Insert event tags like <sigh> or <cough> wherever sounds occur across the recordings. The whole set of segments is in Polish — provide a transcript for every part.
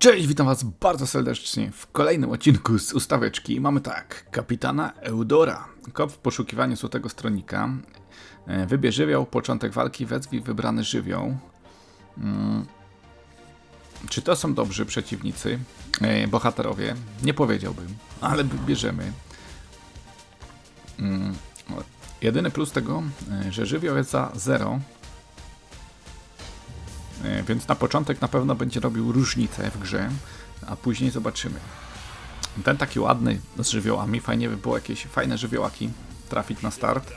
Cześć, witam was bardzo serdecznie w kolejnym odcinku z ustaweczki. Mamy tak, kapitana Eudora. Kop w poszukiwaniu złotego stronika. E, Wybierz żywioł, początek walki, wezwij wybrany żywioł. Mm. Czy to są dobrzy przeciwnicy? E, bohaterowie? Nie powiedziałbym, ale bierzemy. Mm. o, Jedyny plus tego, e, że żywioł jest za 0, E, Więc na początek na pewno będzie robił różnicę w grze, a później zobaczymy. Ten taki ładny z żywiołami, fajnie by było jakieś fajne żywiołaki trafić na start.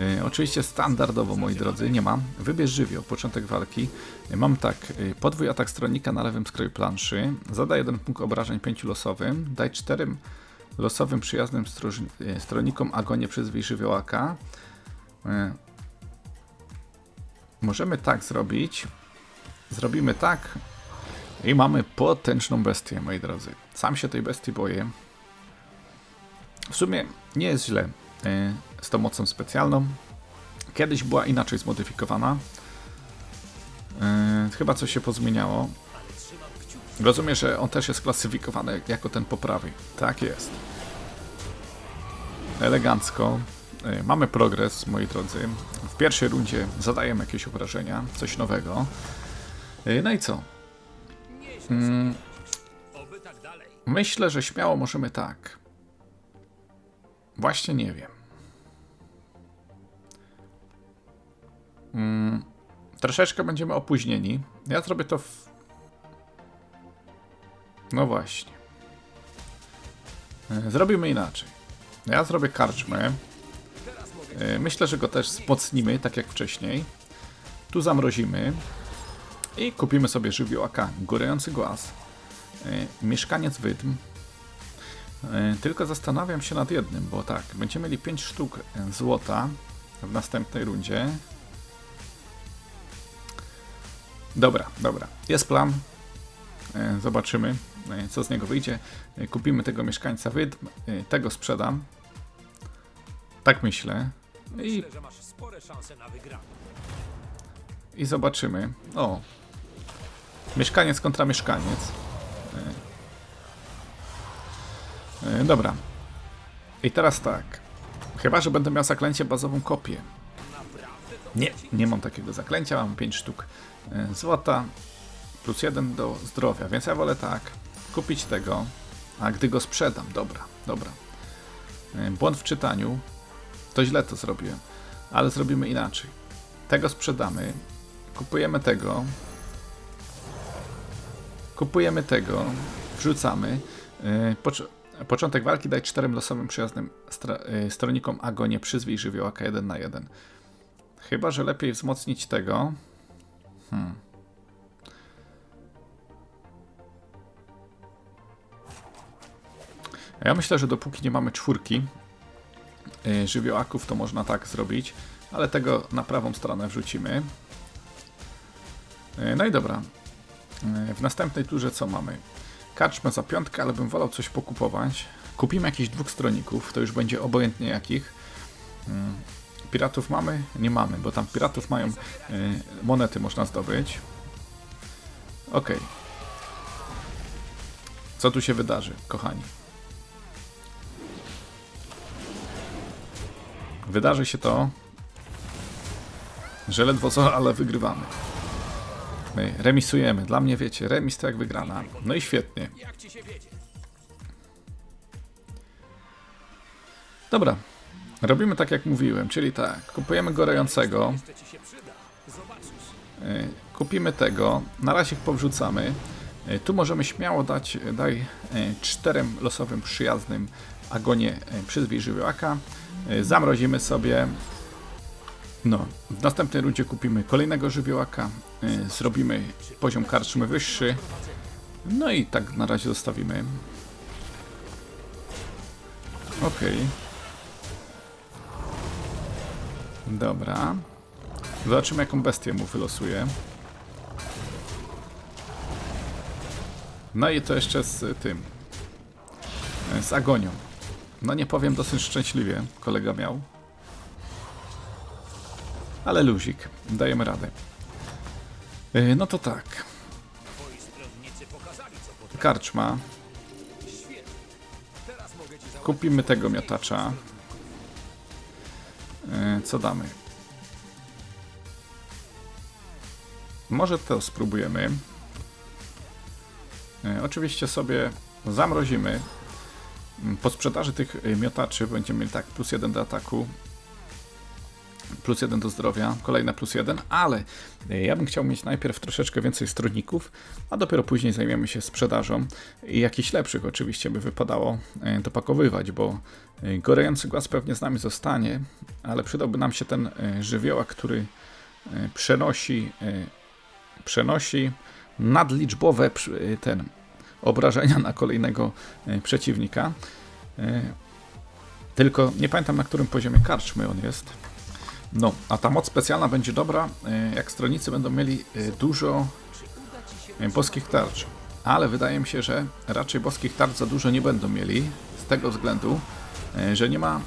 E, oczywiście standardowo, moi drodzy, nie mam. Wybierz żywioł, początek walki. E, mam tak, e, podwój atak stronnika na lewym skroju planszy, zadaj jeden punkt obrażeń pięciu losowym, daj czterem losowym przyjaznym e, stronnikom agonię przyzwij żywiołaka. E, Możemy tak zrobić. Zrobimy tak. I mamy potężną bestię, moi drodzy. Sam się tej bestii boję. W sumie nie jest źle e, z tą mocą specjalną. Kiedyś była inaczej zmodyfikowana. E, chyba coś się pozmieniało. Rozumiem, że on też jest klasyfikowany jako ten poprawy. Tak jest. Elegancko. E, Mamy progres, moi drodzy. Pierwszej rundzie zadajemy jakieś obrażenia, coś nowego. E, No i co? Mm, myślę, że śmiało możemy tak. Właśnie nie wiem. Mm, troszeczkę będziemy opóźnieni. Ja zrobię to w... No właśnie. E, Zrobimy inaczej. Ja zrobię karczmę. E, Myślę, że go też wzmocnimy, tak jak wcześniej. Tu zamrozimy. I kupimy sobie żywiołaka, górejący głaz. Mieszkaniec wydm. E, Tylko zastanawiam się nad jednym, bo tak, będziemy mieli 5 sztuk złota w następnej rundzie. Dobra, dobra. Jest plan. E, Zobaczymy, co z niego wyjdzie. Kupimy tego mieszkańca wydm. Tego sprzedam. Tak myślę. I, Myślę, że masz spore szanse na wygraną. I zobaczymy. O. Mieszkaniec kontra mieszkaniec. E, e, dobra. I teraz tak. Chyba, że będę miał zaklęcie bazową kopię. Nie, nie mam takiego zaklęcia. Mam 5 sztuk e, złota. Plus 1 do zdrowia. Więc ja wolę tak. Kupić tego. A gdy go sprzedam. Dobra, dobra. E, Błąd w czytaniu. To źle to zrobiłem. Ale zrobimy inaczej. Tego sprzedamy. Kupujemy tego. Kupujemy tego. Wrzucamy. Yy, pocz- początek walki daj czterem losowym przyjaznym yy, stronnikom agonię przyzwij żywiołaka 1 na 1. Chyba, że lepiej wzmocnić tego. Hmm. Ja myślę, że dopóki nie mamy czwórki żywiołaków, to można tak zrobić, ale tego na prawą stronę wrzucimy. Yy, No i dobra. Yy, W następnej turze co mamy? Karczmę za piątkę, ale bym wolał coś pokupować. Kupimy jakichś dwóch stronników, to już będzie obojętnie jakich. Piratów mamy? Nie mamy, bo tam piratów mają monety można zdobyć. Ok. Co tu się wydarzy, kochani? Wydarzy się to, że ledwo co, ale wygrywamy. My remisujemy. Dla mnie, wiecie, remis to jak wygrana. No i świetnie. Dobra. Robimy tak, jak mówiłem, czyli tak. Kupujemy gorejącego. Y, Kupimy tego. Na razie ich powrzucamy. Y, Tu możemy śmiało dać, daj y, czterem losowym przyjaznym agonie przyzwij żywiołaka. Y, Zamrozimy sobie. No, w następnej rundzie kupimy kolejnego żywiołaka. y, Zrobimy poziom karczmy wyższy. No i tak na razie zostawimy. Okej. Dobra. Zobaczymy jaką bestię mu wylosuje. No i to jeszcze z tym. Z agonią. No nie powiem dosyć szczęśliwie kolega miał. Ale luzik. Dajemy radę. E, No to tak. Karczma. Kupimy tego miotacza. E, Co damy? Może to spróbujemy. E, Oczywiście sobie zamrozimy. Po sprzedaży tych e, miotaczy będziemy mieli tak plus jeden do ataku, plus jeden do zdrowia, kolejne plus jeden, ale e, ja bym chciał mieć najpierw troszeczkę więcej stronników, a dopiero później zajmiemy się sprzedażą i jakichś lepszych oczywiście by wypadało e, dopakowywać, bo gorejący głaz pewnie z nami zostanie, ale przydałby nam się ten żywiołak, który przenosi, przenosi nadliczbowe ten obrażenia na kolejnego e, przeciwnika. E, Tylko nie pamiętam na którym poziomie karczmy on jest. No, a ta moc specjalna będzie dobra, e, jak stronicy będą mieli dużo boskich tarcz. Ale wydaje mi się, że raczej boskich tarcz za dużo nie będą mieli, z tego względu, że nie ma,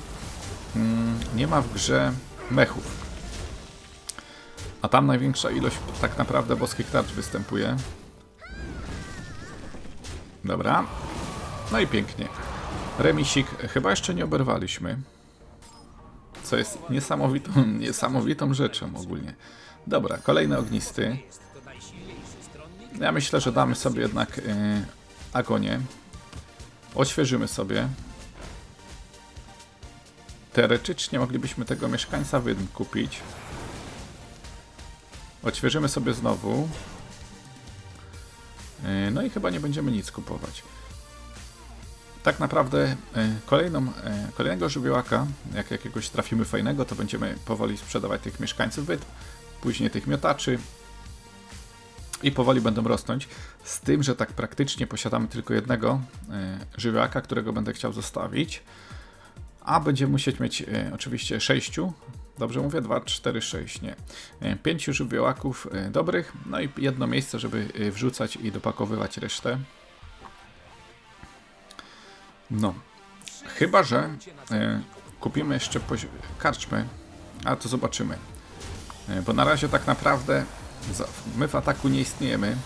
mm, nie ma w grze mechów. A tam największa ilość tak naprawdę boskich tarcz występuje. Dobra. No i pięknie. Remisik chyba jeszcze nie oberwaliśmy. Co jest niesamowitą, <laughs> niesamowitą rzeczą ogólnie. Dobra, kolejny ognisty. Ja myślę, że damy sobie jednak yy, agonię. Oświeżymy sobie. Teoretycznie moglibyśmy tego mieszkańca wydm kupić. Odświeżymy sobie znowu. Yy, No i chyba nie będziemy nic kupować. Tak naprawdę yy, kolejną, yy, kolejnego żywiołaka, jak jakiegoś trafimy fajnego, to będziemy powoli sprzedawać tych mieszkańców wydm, później tych miotaczy i powoli będą rosnąć. Z tym, że tak praktycznie posiadamy tylko jednego żywiołaka, którego będę chciał zostawić. A będziemy musieć mieć oczywiście sześciu. Dobrze mówię? 2, 4, 6, nie. Yy, Pięciu żywiołaków yy, dobrych, no i jedno miejsce, żeby yy, wrzucać i dopakowywać resztę. No. Chyba, że e, kupimy jeszcze karczmy, a to zobaczymy. E, bo na razie tak naprawdę my w ataku nie istniejemy.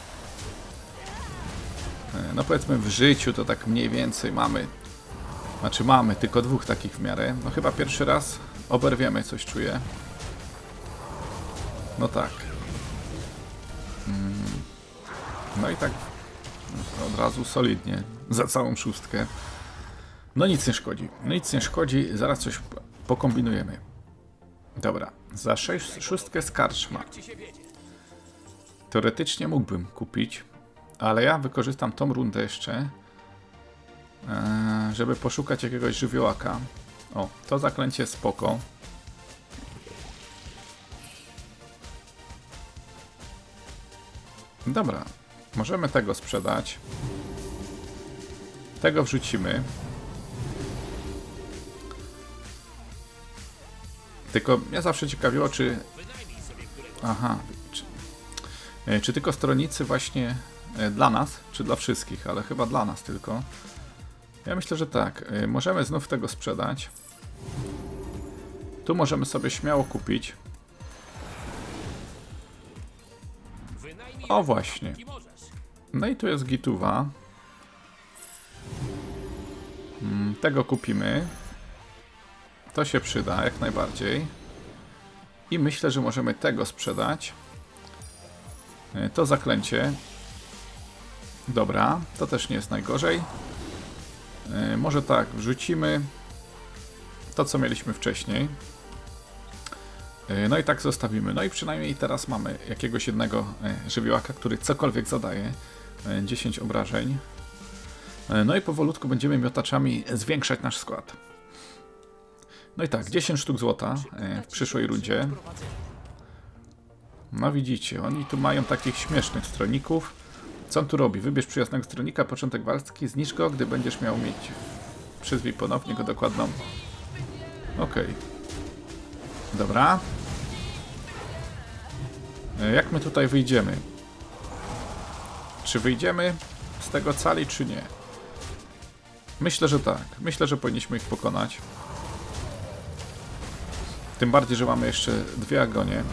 E, no powiedzmy w życiu to tak mniej więcej mamy. Znaczy mamy tylko dwóch takich w miarę. No chyba pierwszy raz oberwiemy, coś czuję. No tak. Mm. No i tak od razu solidnie. Za całą szóstkę. No nic nie szkodzi. No nic nie szkodzi, zaraz coś pokombinujemy. Dobra, za sześć, szóstkę z. Teoretycznie mógłbym kupić, ale ja wykorzystam tą rundę jeszcze, e, żeby poszukać jakiegoś żywiołaka. O, to zaklęcie spoko. Dobra, możemy tego sprzedać. Tego wrzucimy. Tylko mnie zawsze ciekawiło, czy. Aha. Czy, e, czy tylko stronnicy właśnie e, dla nas, czy dla wszystkich, ale chyba dla nas tylko. Ja myślę, że tak. E, Możemy znów tego sprzedać. Tu możemy sobie śmiało kupić. O właśnie. No i tu jest gituwa. Mm, Tego kupimy. To się przyda jak najbardziej. I myślę, że możemy tego sprzedać. E, To zaklęcie. Dobra, to też nie jest najgorzej. E, Może tak, wrzucimy to, co mieliśmy wcześniej. E, No i tak zostawimy. No i przynajmniej teraz mamy jakiegoś jednego e, żywiołaka, który cokolwiek zadaje. E, 10 obrażeń. E, No i powolutku będziemy miotaczami zwiększać nasz skład. No i tak, 10 sztuk złota w przyszłej rundzie. No widzicie, oni tu mają takich śmiesznych stroników. Co on tu robi? Wybierz przyjaznego stronika, początek walki, zniszcz go, gdy będziesz miał mieć. Przyzwij ponownie go dokładną. Okej. Dobra. E, Jak my tutaj wyjdziemy? Czy wyjdziemy z tego cali, czy nie? Myślę, że tak. Myślę, że powinniśmy ich pokonać. Tym bardziej, że mamy jeszcze dwie agonie.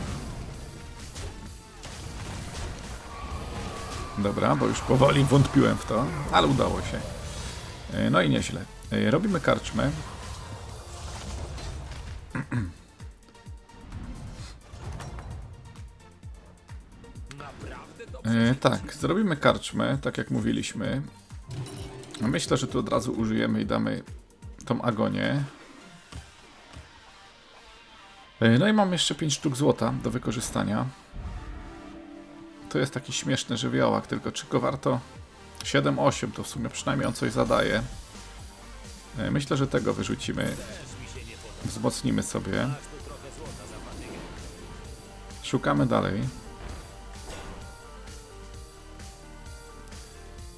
Dobra, bo już powoli wątpiłem w to, ale udało się. E, No i nieźle. E, Robimy karczmę. Tak, zrobimy karczmę, tak jak mówiliśmy. Myślę, że tu od razu użyjemy i damy tą agonię. E, No i mam jeszcze 5 sztuk złota do wykorzystania. To jest taki śmieszny żywiołak, tylko czy go warto? 7-8 to w sumie przynajmniej on coś zadaje. E, Myślę, że tego wyrzucimy. Wzmocnimy sobie. Szukamy dalej.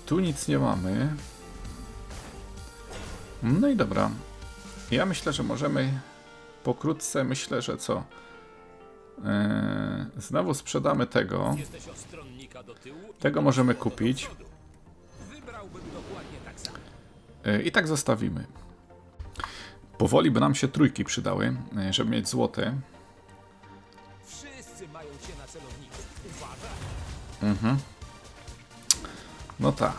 Tu nic nie mamy. No i dobra. Ja myślę, że możemy pokrótce, myślę, że co? Eee, znowu sprzedamy tego. Tego możemy kupić. przodu. Wybrałbym dokładnie tak samo. E, I tak zostawimy. Powoli by nam się trójki przydały, e, żeby mieć złote. Wszyscy No tak.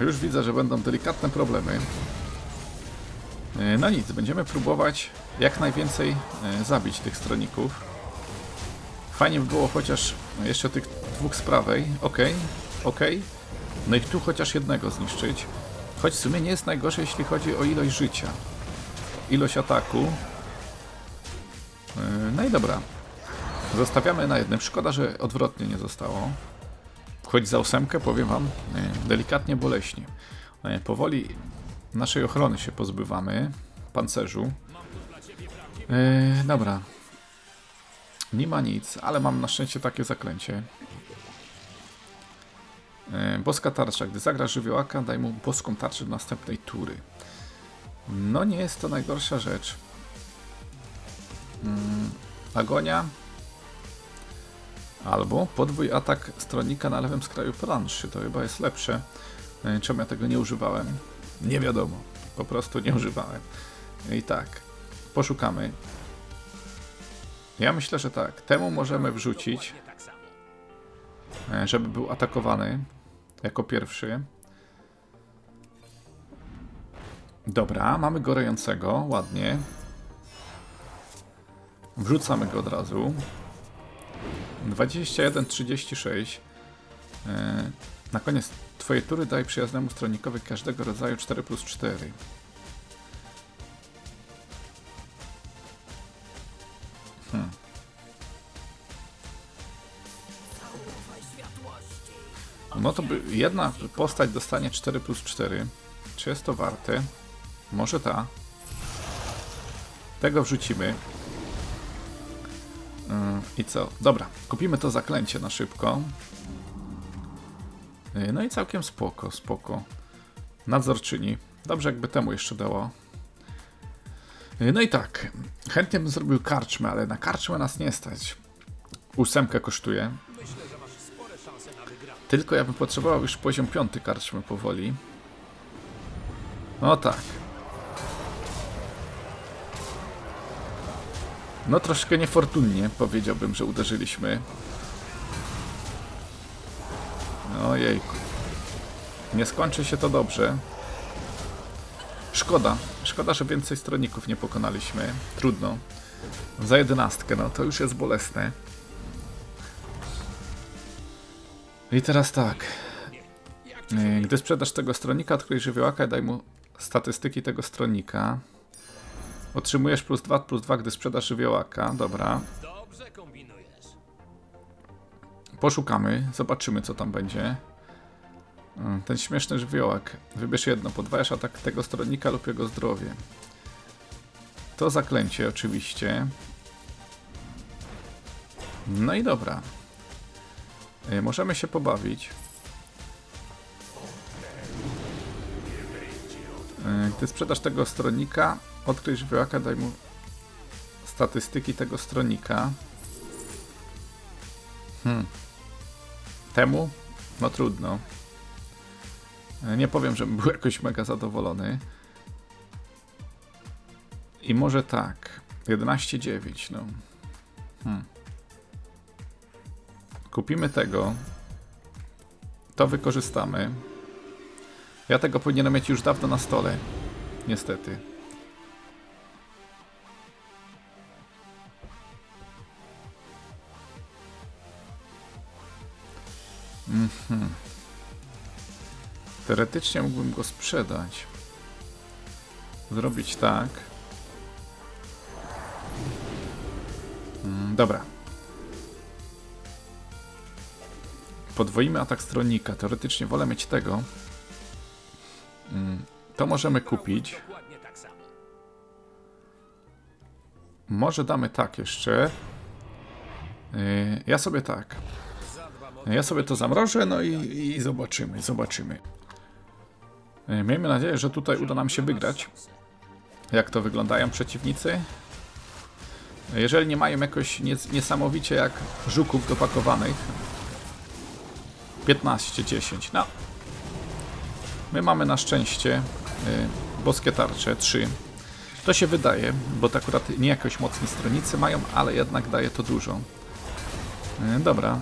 Już widzę, że będą delikatne problemy. E, No nic, będziemy próbować jak najwięcej e, zabić tych stroników. Fajnie by było chociaż jeszcze tych dwóch z prawej. Okej, okej. No i tu chociaż jednego zniszczyć. Choć w sumie nie jest najgorzej, jeśli chodzi o ilość życia. Ilość ataku. E, No i dobra. Zostawiamy na jednym. Szkoda, że odwrotnie nie zostało. Choć za ósemkę powiem wam e, delikatnie boleśnie. E, Powoli naszej ochrony się pozbywamy. Pancerzu. E, dobra. Nie ma nic, ale mam na szczęście takie zaklęcie. E, boska tarcza. Gdy zagra żywiołaka, daj mu boską tarczę do następnej tury. No nie jest to najgorsza rzecz. Mm, agonia. Albo podwój atak stronnika na lewym skraju planszy. To chyba jest lepsze. E, Czemu ja tego nie używałem? Nie wiadomo. Po prostu nie używałem. I tak. Poszukamy. Ja myślę, że tak. Temu możemy wrzucić, e, żeby był atakowany jako pierwszy. Dobra, mamy gorejącego. Ładnie. Wrzucamy go od razu. 21, 36. E, Na koniec twojej tury daj przyjaznemu stronikowi każdego rodzaju 4 plus 4. Hmm. No to by jedna postać dostanie 4 plus 4. Czy jest to warte? Może ta. Tego wrzucimy. I co? Dobra, kupimy to zaklęcie na szybko. Yy, No i całkiem spoko, spoko. Nadzorczyni. Dobrze jakby temu jeszcze dało. Yy, No i tak, chętnie bym zrobił karczmę, ale na karczmę nas nie stać. Ósemkę kosztuje. Tylko ja bym potrzebował już poziom piąty karczmy powoli. No tak. No troszkę niefortunnie powiedziałbym, że uderzyliśmy. Ojejku. Nie skończy się to dobrze. Szkoda. Szkoda, że więcej stronników nie pokonaliśmy. Trudno. Za jedenastkę, no to już jest bolesne. I teraz tak. E, Gdy sprzedasz tego stronnika, odkryj żywiołaka daj mu statystyki tego stronnika. Otrzymujesz plus 2 plus 2, gdy sprzedasz żywiołaka. Dobra. Dobrze kombinujesz. Poszukamy, zobaczymy co tam będzie. Mm, Ten śmieszny żywiołak. Wybierz jedno, podwajasz atak tego stronnika lub jego zdrowie. To zaklęcie oczywiście. No i dobra. E, Możemy się pobawić. E, Gdy sprzedasz tego stronnika, odkryj żywiołaka, daj mu statystyki tego stronnika. Hmm. Temu? No trudno. E, Nie powiem, żebym był <laughs> jakoś mega zadowolony. I może tak. 11,9, no. Hmm. Kupimy tego. To wykorzystamy. Ja tego powinienem mieć już dawno na stole. Niestety. Mhm. Teoretycznie mógłbym go sprzedać. Zrobić tak. Mm, dobra. Podwoimy atak stronnika. Teoretycznie wolę mieć tego. Mm, To możemy kupić. Może damy tak jeszcze. Yy, Ja sobie tak. Ja sobie to zamrożę, no i, i zobaczymy, zobaczymy. Yy, Miejmy nadzieję, że tutaj uda nam się wygrać. Jak to wyglądają przeciwnicy. Jeżeli nie mają jakoś nies- niesamowicie jak żuków dopakowanych. 15-10, no. My mamy na szczęście yy, boskie tarcze, 3. To się wydaje, bo to akurat nie jakoś mocni stronicy mają, ale jednak daje to dużo. Yy, dobra,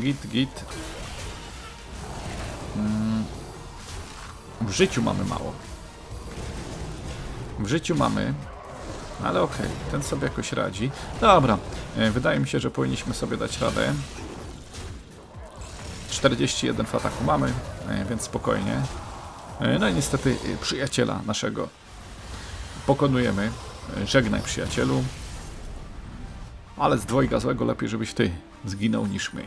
Git, git. Mm. W życiu mamy mało. W życiu mamy, ale okej, ten sobie jakoś radzi. Dobra, e, wydaje mi się, że powinniśmy sobie dać radę. 41 w ataku mamy, e, więc spokojnie. E, No i niestety przyjaciela naszego pokonujemy. Żegnaj przyjacielu. Ale z dwojga złego lepiej, żebyś ty zginął niż my.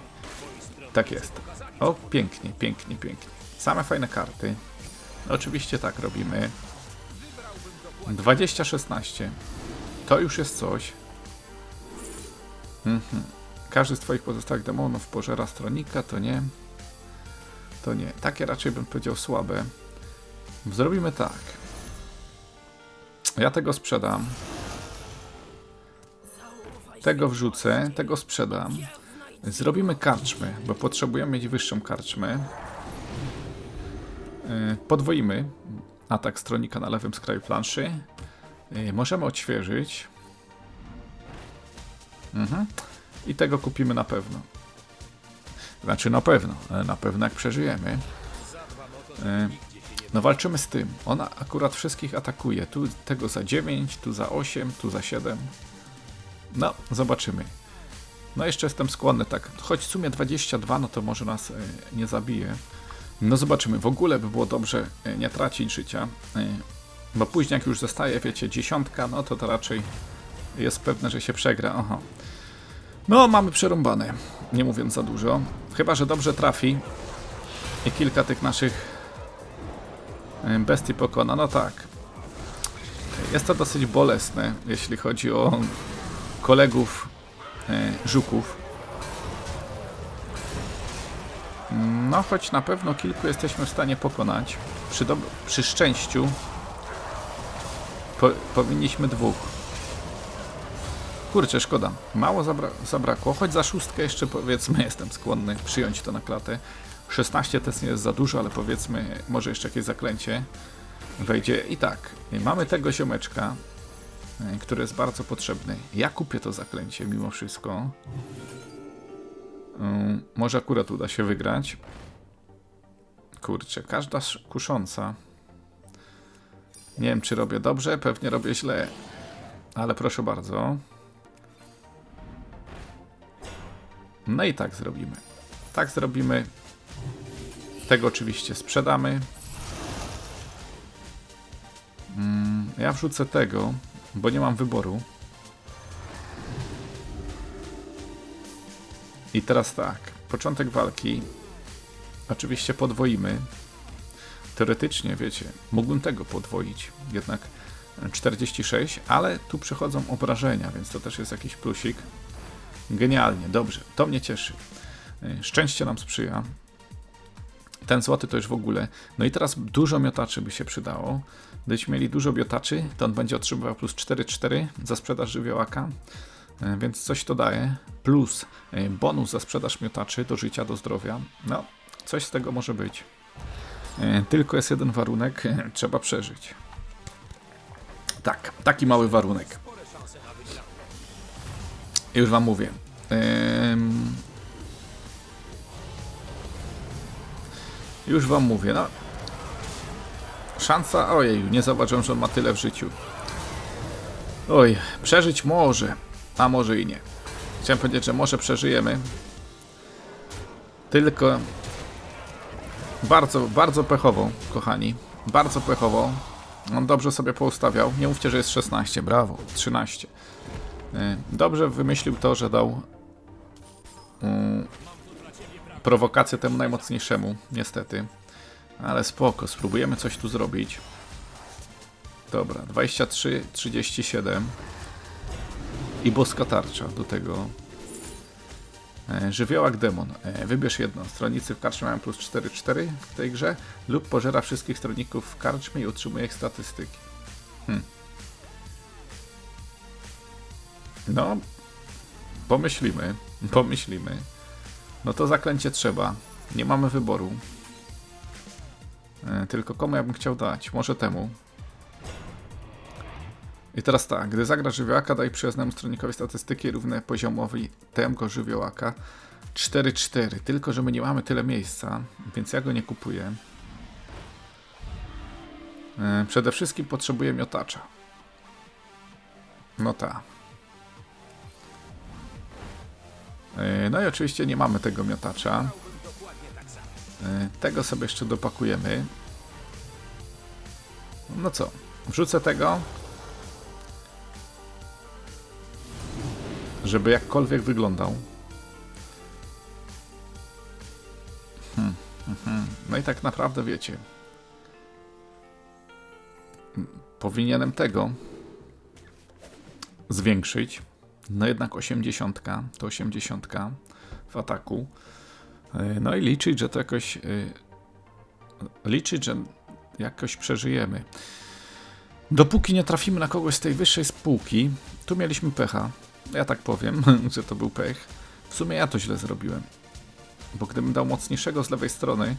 Tak jest. O, pięknie, pięknie, pięknie. Same fajne karty. Oczywiście tak robimy. 20-16. To już jest coś. Mhm. Każdy z twoich pozostałych demonów pożera stronika, to nie. To nie. Takie raczej bym powiedział słabe. Zrobimy tak. Ja tego sprzedam. Tego wrzucę, tego sprzedam. Zrobimy karczmy, bo potrzebujemy mieć wyższą karczmę. Yy, Podwoimy atak stronika na lewym skraju planszy. Yy, Możemy odświeżyć. Mhm. I tego kupimy na pewno. Znaczy na pewno, na pewno jak przeżyjemy. Yy, No walczymy z tym. Ona akurat wszystkich atakuje. Tu tego za 9, tu za 8, tu za 7. No, zobaczymy. No jeszcze jestem skłonny tak, choć w sumie 22, no to może nas e, nie zabije. No zobaczymy, w ogóle by było dobrze e, nie tracić życia, e, bo później jak już zostaje, wiecie, dziesiątka, no to to raczej jest pewne, że się przegra. Aha. No, mamy przerąbane, nie mówiąc za dużo. Chyba, że dobrze trafi i kilka tych naszych bestii pokona. No tak. Jest to dosyć bolesne, jeśli chodzi o kolegów żuków. No, choć na pewno kilku jesteśmy w stanie pokonać. Przy, przy szczęściu po- powinniśmy dwóch. Kurczę, szkoda. Mało zabra- zabrakło, choć za szóstkę jeszcze powiedzmy <laughs> jestem skłonny przyjąć to na klatę. 16 to nie jest za dużo, ale powiedzmy może jeszcze jakieś zaklęcie wejdzie. I tak, mamy tego ziomeczka, e, który jest bardzo potrzebny. Ja kupię to zaklęcie mimo wszystko. Ym, może akurat uda się wygrać. Kurczę, każda sz- kusząca. Nie wiem, czy robię dobrze, pewnie robię źle. Ale proszę bardzo. No i tak zrobimy. Tak zrobimy. Tego oczywiście sprzedamy. Mm, Ja wrzucę tego, bo nie mam wyboru. I teraz tak, początek walki. Oczywiście podwoimy. Teoretycznie, wiecie, mógłbym tego podwoić, jednak 46, ale tu przychodzą obrażenia, więc to też jest jakiś plusik. Genialnie, dobrze, to mnie cieszy. Szczęście nam sprzyja. Ten złoty to już w ogóle. No i teraz dużo miotaczy by się przydało. Gdybyśmy mieli dużo miotaczy, to on będzie otrzymywał plus 4-4 za sprzedaż żywiołaka. E, Więc coś to daje. Plus e, bonus za sprzedaż miotaczy do życia, do zdrowia. No, coś z tego może być. E, Tylko jest jeden warunek, trzeba przeżyć. Tak, taki mały warunek. Już wam mówię. Już wam mówię, no. Szansa, ojej, nie zauważyłem, że on ma tyle w życiu. Oj, przeżyć może, a może i nie. Chciałem powiedzieć, że może przeżyjemy. Tylko bardzo, bardzo pechowo, kochani. Bardzo pechowo. On dobrze sobie poustawiał. Nie mówcie, że jest 16, brawo, 13. Y, Dobrze wymyślił to, że dał prowokację temu najmocniejszemu, niestety. Ale spoko, spróbujemy coś tu zrobić. Dobra, 23, 37. I boska tarcza do tego. E, Żywiołak demon. E, Wybierz jedną. Stronnicy w karczmie mają plus 4-4 w tej grze lub pożera wszystkich stronników w karczmie i utrzymuje ich statystyki. Hm. No, pomyślimy, pomyślimy. No to zaklęcie trzeba. Nie mamy wyboru. E, Tylko komu ja bym chciał dać? Może temu. I teraz tak, gdy zagra żywiołaka, daj przyjaznemu stronnikowi statystyki równe poziomowi temgo żywiołaka 4-4. Tylko, że my nie mamy tyle miejsca, więc ja go nie kupuję. E, Przede wszystkim potrzebuję miotacza. No ta. No i oczywiście nie mamy tego miotacza. E, Tego sobie jeszcze dopakujemy. No co, wrzucę tego. Żeby jakkolwiek wyglądał. Hmm, mhm. No i tak naprawdę wiecie. Powinienem tego zwiększyć. No jednak 80 to 80 w ataku. E, No i liczyć, że to jakoś. e, Liczyć, że jakoś przeżyjemy. Dopóki nie trafimy na kogoś z tej wyższej spółki, tu mieliśmy pecha. Ja tak powiem, <laughs> że to był pech. W sumie ja to źle zrobiłem. Bo gdybym dał mocniejszego z lewej strony,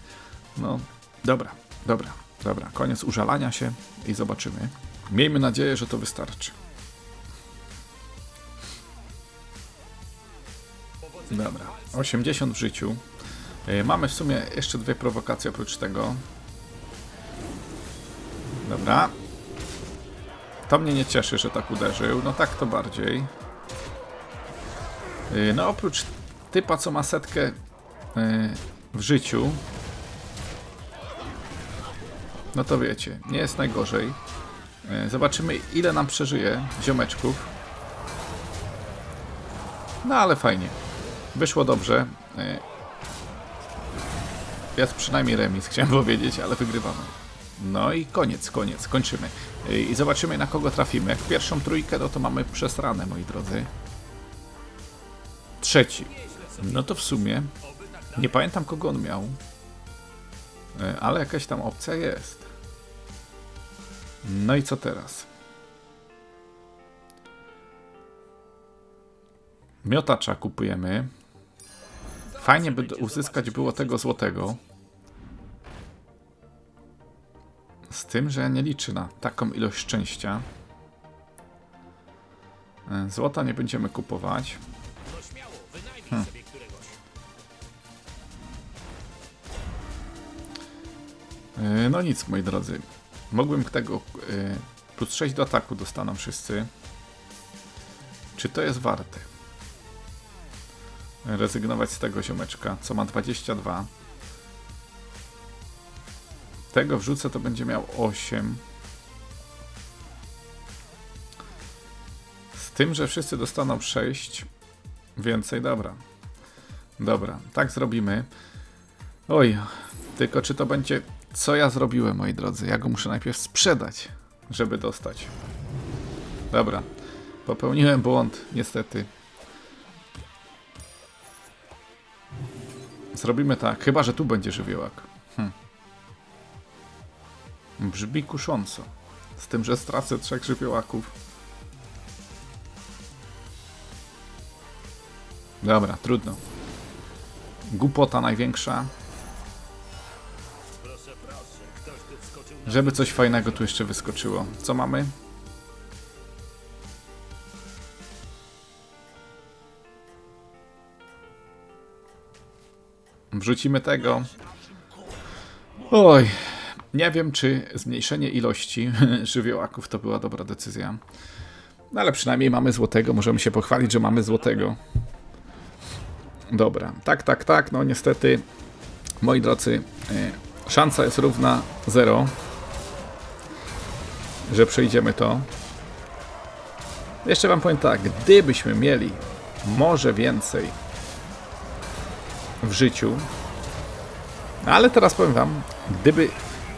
no dobra, dobra, dobra. Koniec użalania się i zobaczymy. Miejmy nadzieję, że to wystarczy. Dobra, 80 w życiu. E, Mamy w sumie jeszcze dwie prowokacje oprócz tego. Dobra. To mnie nie cieszy, że tak uderzył. No tak to bardziej. Yy, No oprócz typa, co ma setkę yy, w życiu, no to wiecie, nie jest najgorzej. Zobaczymy, ile nam przeżyje ziomeczków. No ale fajnie. Wyszło dobrze. Yy, Jest przynajmniej remis, <laughs> chciałem powiedzieć, ale wygrywamy. No i koniec, koniec, kończymy. Yy, I zobaczymy, na kogo trafimy. Jak pierwszą trójkę, no to mamy przesrane, moi drodzy. Trzeci. No to w sumie nie pamiętam kogo on miał. E, Ale jakaś tam opcja jest. No i co teraz? Miotacza kupujemy. Fajnie by uzyskać było tego złotego. Z tym, że nie liczę na taką ilość szczęścia. E, Złota nie będziemy kupować. Któregoś. E, No nic, moi drodzy. Mógłbym tego e, plus 6 do ataku dostaną wszyscy. Czy to jest warte? Rezygnować z tego ziomeczka, co ma 22. Tego wrzucę, to będzie miał 8. Z tym, że wszyscy dostaną 6. Więcej, dobra. Dobra, tak zrobimy. Oj, tylko czy to będzie. Co ja zrobiłem, moi drodzy? Ja go muszę najpierw sprzedać, żeby dostać. Dobra, popełniłem błąd, niestety. Zrobimy tak, chyba że tu będzie żywiołak. Hm. Brzmi kusząco. Z tym, że stracę trzech żywiołaków. Dobra, trudno. Głupota największa. Żeby coś fajnego tu jeszcze wyskoczyło. Co mamy? Wrzucimy tego. Oj, nie wiem, czy zmniejszenie ilości <laughs> żywiołaków to była dobra decyzja. No ale przynajmniej mamy złotego, możemy się pochwalić, że mamy złotego. Dobra, tak, tak, tak, no niestety, moi drodzy, e, szansa jest równa 0, że przejdziemy to. Jeszcze wam powiem tak, gdybyśmy mieli może więcej w życiu, ale teraz powiem wam, gdyby...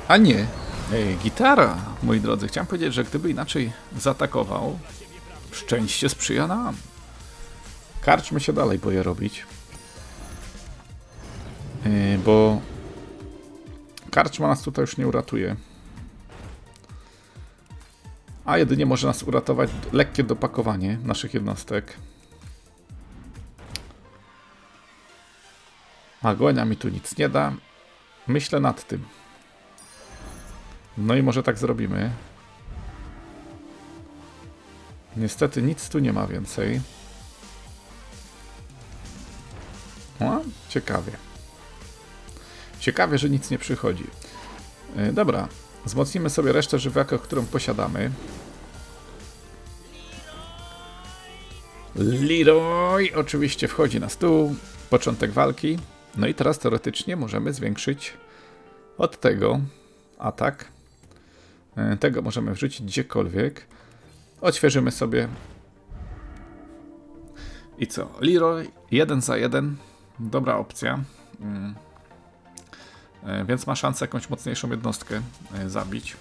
A nie, Ej, gitara, moi drodzy. Chciałem powiedzieć, że gdyby inaczej zaatakował, szczęście sprzyja nam. Karczmy się dalej, boję robić. Yy, bo karczma nas tutaj już nie uratuje. A jedynie może nas uratować lekkie dopakowanie naszych jednostek. Agonia mi tu nic nie da. Myślę nad tym. No i może tak zrobimy. Niestety nic tu nie ma więcej. O, ciekawie. Ciekawie, że nic nie przychodzi. Yy, dobra, wzmocnimy sobie resztę żywiołaka, którą posiadamy. Leroy oczywiście wchodzi na stół. Początek walki. No i teraz teoretycznie możemy zwiększyć od tego atak. E, Tego możemy wrzucić gdziekolwiek. Odświeżymy sobie. I co? Leroy jeden za jeden. Dobra opcja. Mm. E, Więc ma szansę jakąś mocniejszą jednostkę e, zabić.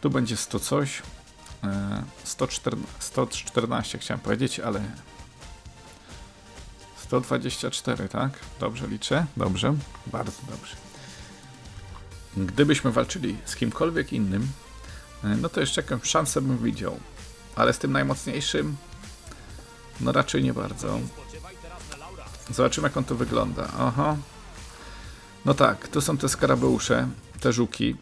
Tu będzie 100 coś. E, 114, 114 chciałem powiedzieć, ale 124, tak? Dobrze liczę? Dobrze, bardzo dobrze. Gdybyśmy walczyli z kimkolwiek innym, e, no to jeszcze jakąś szansę bym widział. Ale z tym najmocniejszym, no raczej nie bardzo. Zobaczymy jak on tu wygląda. Aha. No tak, tu są te skarabeusze, te żuki.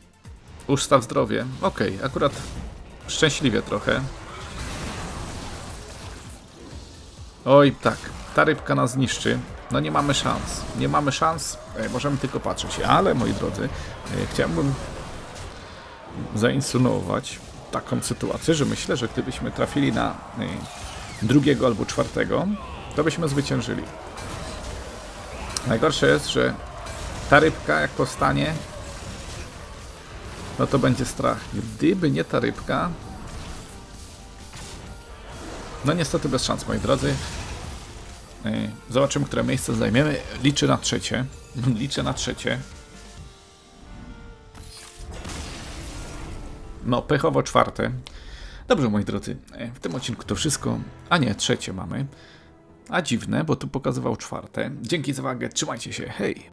Ustaw zdrowie. Okej, akurat szczęśliwie trochę. Oj, tak. Ta rybka nas zniszczy. No nie mamy szans. Nie mamy szans. E, możemy tylko patrzeć. Ale, moi drodzy, e, chciałbym zainsynuować taką sytuację, że myślę, że gdybyśmy trafili na e, drugiego albo czwartego, to byśmy zwyciężyli. Najgorsze jest, że ta rybka jak powstanie, no to będzie strach. Gdyby nie ta rybka, no niestety bez szans, moi drodzy. Yy, Zobaczymy, które miejsce zajmiemy. Liczę na trzecie. <laughs> Liczę na trzecie. No, pechowo czwarte. Dobrze, moi drodzy, yy, w tym odcinku to wszystko. A nie, trzecie mamy. A dziwne, bo tu pokazywał czwarte. Dzięki za uwagę, trzymajcie się, hej!